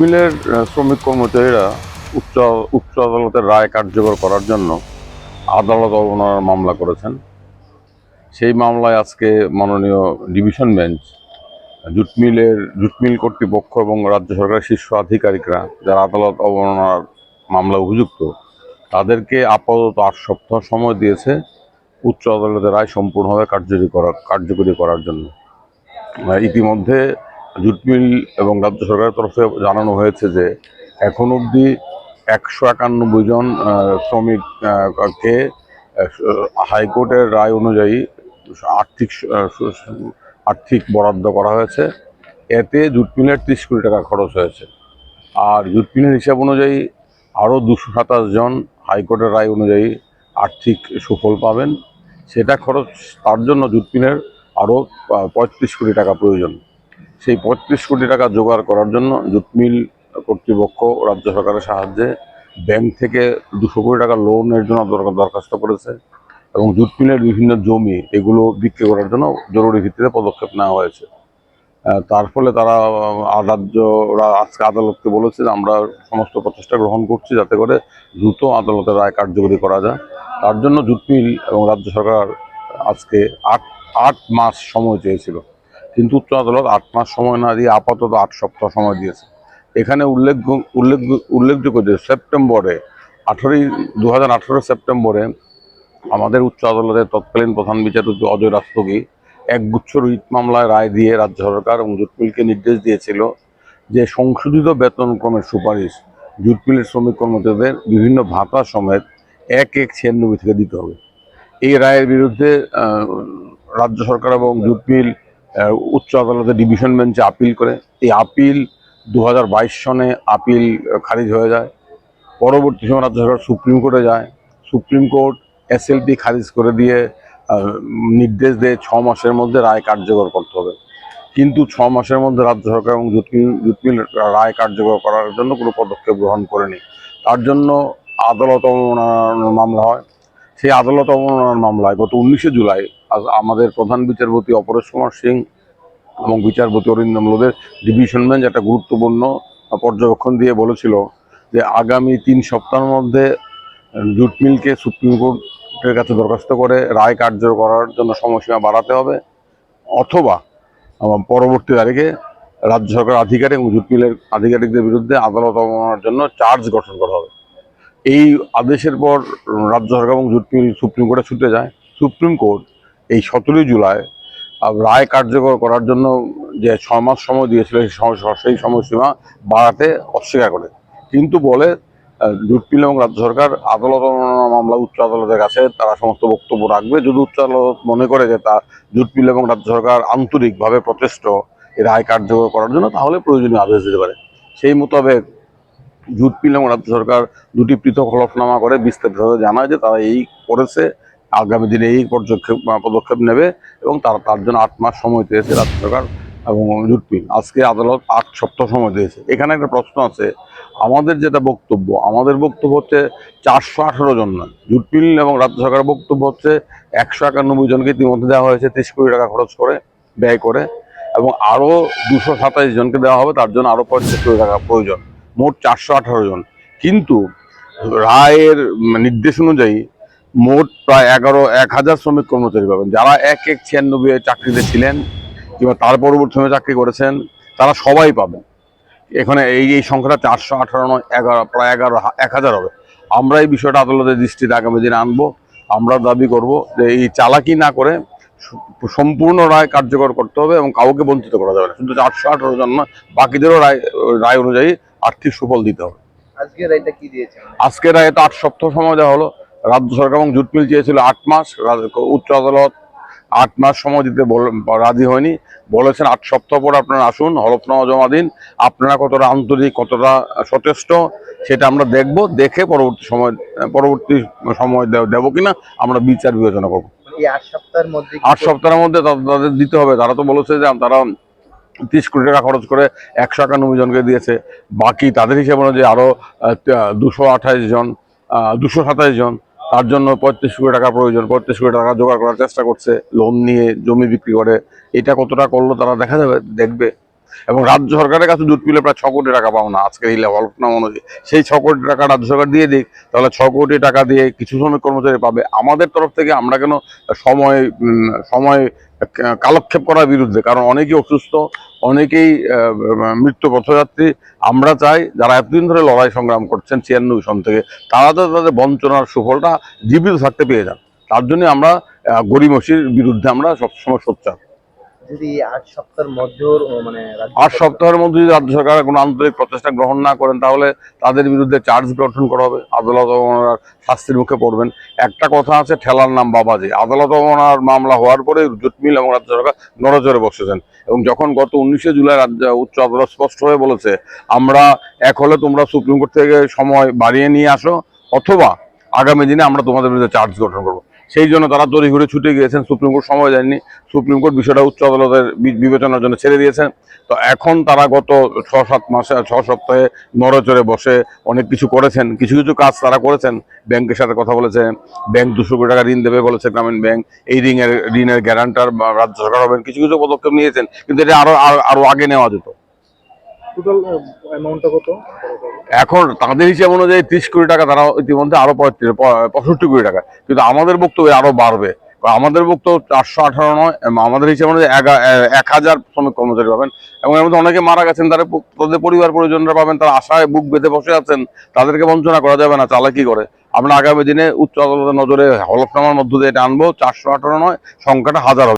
মিলের শ্রমিক কর্মচারীরা উচ্চ উচ্চ আদালতের রায় কার্যকর করার জন্য আদালত অবমাননার মামলা করেছেন। সেই মামলায় আজকে মাননীয় ডিভিশন বেঞ্চ জুট মিলের জুট মিল কর্তৃপক্ষ এবং রাজ্য সরকারের শীর্ষ আধিকারিকরা, যারা আদালত অবমাননার মামলা অভিযুক্ত, তাদেরকে আপাতত আট সপ্তাহ সময় দিয়েছে উচ্চ আদালতের রায় সম্পূর্ণভাবে কার্যকরী করা, কার্যকরী করার জন্য। ইতিমধ্যে জুট মিল এবং রাজ্য সরকারের তরফে জানানো হয়েছে যে এখন অবধি একশো একানব্বই জন আহ, শ্রমিক আহ, কে আহ, হাইকোর্টের রায় অনুযায়ী আর্থিক আর্থিক বরাদ্দ করা হয়েছে। এতে জুট মিলের ত্রিশ কোটি টাকা খরচ হয়েছে। আর জুট মিলের হিসাব অনুযায়ী আরও দুশো সাতাশ জন হাইকোর্টের রায় অনুযায়ী আর্থিক সুফল পাবেন। সেটা খরচ তার জন্য জুট মিলের আরও পঁয়ত্রিশ কোটি টাকা প্রয়োজন। সেই পঁয়ত্রিশ কোটি টাকা জোগাড় করার জন্য জুট মিল কর্তৃপক্ষ রাজ্য সরকারের সাহায্যে ব্যাংক থেকে দুশো কোটি টাকা লোনের জন্য দরখাস্ত করেছে এবং জুট মিলের বিভিন্ন জমি এগুলো বিক্রি করার জন্য জরুরি ভিত্তিতে পদক্ষেপ নেওয়া হয়েছে। তার ফলে তারা রাজ্যরা আজকে আদালতকে বলেছে যে আমরা সমস্ত প্রচেষ্টা গ্রহণ করছি যাতে করে দ্রুত আদালতের রায় কার্যকরী করা যায়। তার জন্য জুট মিল এবং রাজ্য সরকার আজকে আট আট মাস সময় চেয়েছিল। কিন্তু উচ্চ আদালত আট মাস সময় না দিয়ে আপাতত আট সপ্তাহ সময় দিয়েছে। এখানে উল্লেখ উল্লেখ, উল্লেখযোগ্য যে সেপ্টেম্বরে আঠারোই দু হাজার আঠারো সেপ্টেম্বরে আমাদের উচ্চ আদালতের তৎকালীন প্রধান বিচারপতি অজয় রাস্তগী একগুচ্ছ রিট মামলায় রায় দিয়ে রাজ্য সরকার এবং জুটমিলকে নির্দেশ দিয়েছিল যে সংশোধিত বেতনক্রমের সুপারিশ জুটমিলের শ্রমিক কর্মচারীদের বিভিন্ন ভাতা সমেত এক এক ছিয়ানব্বই থেকে দিতে হবে। এই রায়ের বিরুদ্ধে রাজ্য সরকার এবং জুটমিল উচ্চ আদালতে ডিভিশন বেঞ্চে আপিল করে। এই আপিল দু হাজার বাইশ সনে আপিল খারিজ হয়ে যায়। পরবর্তী সময় রাজ্য সরকার সুপ্রিম কোর্টে যায়। সুপ্রিম কোর্ট এসএলপি খারিজ করে দিয়ে নির্দেশ দেয় ছ মাসের মধ্যে রায় কার্যকর করতে হবে। কিন্তু ছ মাসের মধ্যে রাজ্য সরকার এবং জুটমিল জুটমিল রায় কার্যকর করার জন্য কোনো পদক্ষেপ গ্রহণ করেনি। তার জন্য আদালত মামলা হয়। সেই আদালত অবমাননার মামলায় গত উনিশে জুলাই আমাদের প্রধান বিচারপতি অপরেশ কুমার সিং এবং বিচারপতি অরিন্দম লোদের ডিভিশন বেঞ্চ একটা গুরুত্বপূর্ণ পর্যবেক্ষণ দিয়ে বলেছিল যে আগামী তিন সপ্তাহের মধ্যে জুট মিলকে সুপ্রিম কোর্টের কাছে দরখাস্ত করে রায় কার্যকর করার জন্য সময়সীমা বাড়াতে হবে অথবা পরবর্তী তারিখে রাজ্য সরকার আধিকারিক এবং জুট মিলের আধিকারিকদের বিরুদ্ধে আদালত অবমাননার জন্য চার্জ গঠন করা হবে। এই আদেশের পর রাজ্য সরকার এবং জুট মিল সুপ্রিম কোর্টে ছুটে যায়। সুপ্রিম কোর্ট এই সতেরোই জুলাই রায় কার্যকর করার জন্য যে ছ মাস সময় দিয়েছিল সেই সেই সময়সীমা বাড়াতে অস্বীকার করে। কিন্তু বলে জুট মিল এবং রাজ্য সরকার আদালত মামলা উচ্চ আদালতের কাছে তারা সমস্ত বক্তব্য রাখবে। যদি উচ্চ আদালত মনে করে যে তা জুট মিল এবং রাজ্য সরকার আন্তরিকভাবে প্রচেষ্ট রায় কার্যকর করার জন্য, তাহলে প্রয়োজনীয় আদেশ দিতে পারে। সেই মোতাবেক জুট মিল এবং রাজ্য সরকার দুটি পৃথক হলফনামা করে বিস্তারিতভাবে জানায় যে তারা এই করেছে, আগামী দিনে এই পদক্ষেপ পদক্ষেপ নেবে এবং তারা তার জন্য আট মাস সময় দিয়েছে রাজ্য সরকার এবং জুট মিল আজকে আদালত আট সপ্তাহ সময় দিয়েছে। এখানে একটা প্রশ্ন আছে, আমাদের যেটা বক্তব্য, আমাদের বক্তব্য হচ্ছে চারশো আঠারো জন নয়। জুট মিল এবং রাজ্য সরকারের বক্তব্য হচ্ছে একশো একানব্বই জনকে ইতিমধ্যে দেওয়া হয়েছে, তিরিশ কোটি টাকা খরচ করে, ব্যয় করে এবং আরও দুশো সাতাইশ জনকে দেওয়া হবে, তার জন্য আরও পঞ্চাশ কোটি টাকা প্রয়োজন। মোট চারশো আঠারো জন। কিন্তু রায়ের নির্দেশ অনুযায়ী মোট প্রায় এগারো, এক হাজার শ্রমিক কর্মচারী পাবেন। যারা এক এক ছিয়ানব্বই চাকরিতে ছিলেন কিংবা তার পরবর্তী সময় চাকরি করেছেন, তারা সবাই পাবেন। এখানে এই এই সংখ্যাটা চারশো আঠারো নয়, এগারো, প্রায় এগারো, এক হাজার হবে। আমরা এই বিষয়টা আদালতের দৃষ্টিতে আগামী দিনে আনব। আমরা দাবি করব যে এই চালাকি না করে সম্পূর্ণ রায় কার্যকর করতে হবে এবং কাউকে বঞ্চিত করা যাবে না। শুধু চারশো আঠারো জন না, বাকিদেরও রায় রায় অনুযায়ী আর্থিক সুফল দিতে হবে। আজকের এটা আজকে রায় তো আট সপ্তাহ সময় দেওয়া হলো। রাজ্য সরকার এবং জুট মিল চেয়েছিল আট মাস উচ্চ আদালত আট মাস সময় দিতে রাজি হয়নি। বলেছেন আট সপ্তাহ পর আপনারা আসুন হলফনামা জমা দিন। আপনারা কতটা আন্তরিক কতটা সচেষ্ট সেটা আমরা দেখব। দেখে পরবর্তী সময় পরবর্তী সময় দেব- কিনা আমরা বিচার বিবেচনা করব। আট সপ্তাহের মধ্যে কি আট সপ্তাহের মধ্যে তাদের দিতে হবে। তারা তো বলেছে যে তারা তিরিশ কোটি টাকা খরচ করে একশো একানব্বই জনকে দিয়েছে। বাকি তাদের হিসেবে অনুযায়ী আরও দুশো আঠাইশ জন দুশো সাতাশ জন, তার জন্য পঁয়ত্রিশ কোটি টাকা প্রয়োজন, পঁয়ত্রিশ কোটি টাকা জোগাড় করার চেষ্টা করছে লোন নিয়ে জমি বিক্রি করে। এটা কতটা করল তারা দেখা যাবে, দেখবে। এবং রাজ্য সরকারের কাছে জুট পিলে প্রায় ছ কোটি টাকা পাও না, আজকের এই হলফনামা অনুযায়ী। সেই ছ কোটি টাকা রাজ্য সরকার দিয়ে দিক, তাহলে ছ কোটি টাকা দিয়ে কিছু শ্রমিক কর্মচারী পাবে। আমাদের তরফ থেকে আমরা কেন সময় সময় কালক্ষেপ করার বিরুদ্ধে, কারণ অনেকেই অসুস্থ, অনেকেই মৃত্যু পথযাত্রী। আমরা চাই যারা এতদিন ধরে লড়াই সংগ্রাম করছেন ছিয়ানব্বই সন থেকে, তারা তো তাদের বঞ্চনার সুফলটা জীবিত থাকতে পেয়ে যান তার জন্য আমরা গরিমসির বিরুদ্ধে আমরা সবসময় সোচ্চার। যদি আট সপ্তাহের মধ্যেও মানে আট সপ্তাহের মধ্যে যদি রাজ্য সরকার কোনো আন্তরিক প্রচেষ্টা গ্রহণ না করেন তাহলে তাদের বিরুদ্ধে চার্জ গঠন করা হবে। আদালত ওনারা শাস্তির মুখে পড়বেন। একটা কথা আছে ঠেলার নাম বাবাজি। আদালত ওনার মামলা হওয়ার পরে জুটমিল এবং রাজ্য সরকার নড়চড়ে বসেছেন। এবং যখন গত উনিশে জুলাই রাজ্য উচ্চ আদালত স্পষ্ট হয়ে বলেছে আমরা এক হলে তোমরা সুপ্রিম কোর্ট থেকে সময় বাড়িয়ে নিয়ে আসো অথবা আগামী দিনে আমরা তোমাদের বিরুদ্ধে চার্জ গঠন করব। সেই জন্য তারা তড়ি ঘুরে ছুটে গিয়েছেন। সুপ্রিম কোর্ট সময় দেয়নি। সুপ্রিম কোর্ট বিষয়টা উচ্চ আদালতের বিবেচনার জন্য ছেড়ে দিয়েছেন। তো এখন তারা গত ছ সাত মাসে ছ সপ্তাহে নড়চড়ে বসে অনেক কিছু করেছেন। কিছু কিছু কাজ তারা করেছেন। ব্যাংকের সাথে কথা বলেছে। ব্যাংক দুশো কোটি টাকা ঋণ দেবে বলেছে গ্রামীণ ব্যাংক। এই ঋণের ঋণের গ্যারান্টার রাজ্য সরকার হবেন। কিছু কিছু পদক্ষেপ নিয়েছেন। কিন্তু এটা আরও, আরো- আরও আগে নেওয়া যেত। কত? এখন তাদের হিসাব অনুযায়ী ত্রিশ কোটি টাকা তারা ইতিমধ্যে আরও পঁয়ষট্টি কোটি টাকা। কিন্তু আমাদের বক্তব্য আরও বাড়বে। আমাদের বক্তব্য চারশো আঠারো নয় আমাদের হিসাব অনুযায়ী এক হাজার শ্রমিক কর্মচারী পাবেন। এবং এর মধ্যে অনেকে মারা গেছেন, তারা তাদের পরিবার পরিজনরা পাবেন, তারা আশায় বুক বেঁধে বসে আছেন, তাদেরকে বঞ্চনা করা যাবে না চালাকি করে? আমরা আগামী দিনে উচ্চ আদালতের নজরে হলফনামার মধ্য দিয়ে এটা আনব, চারশো আঠারো নয়, সংখ্যাটা হাজার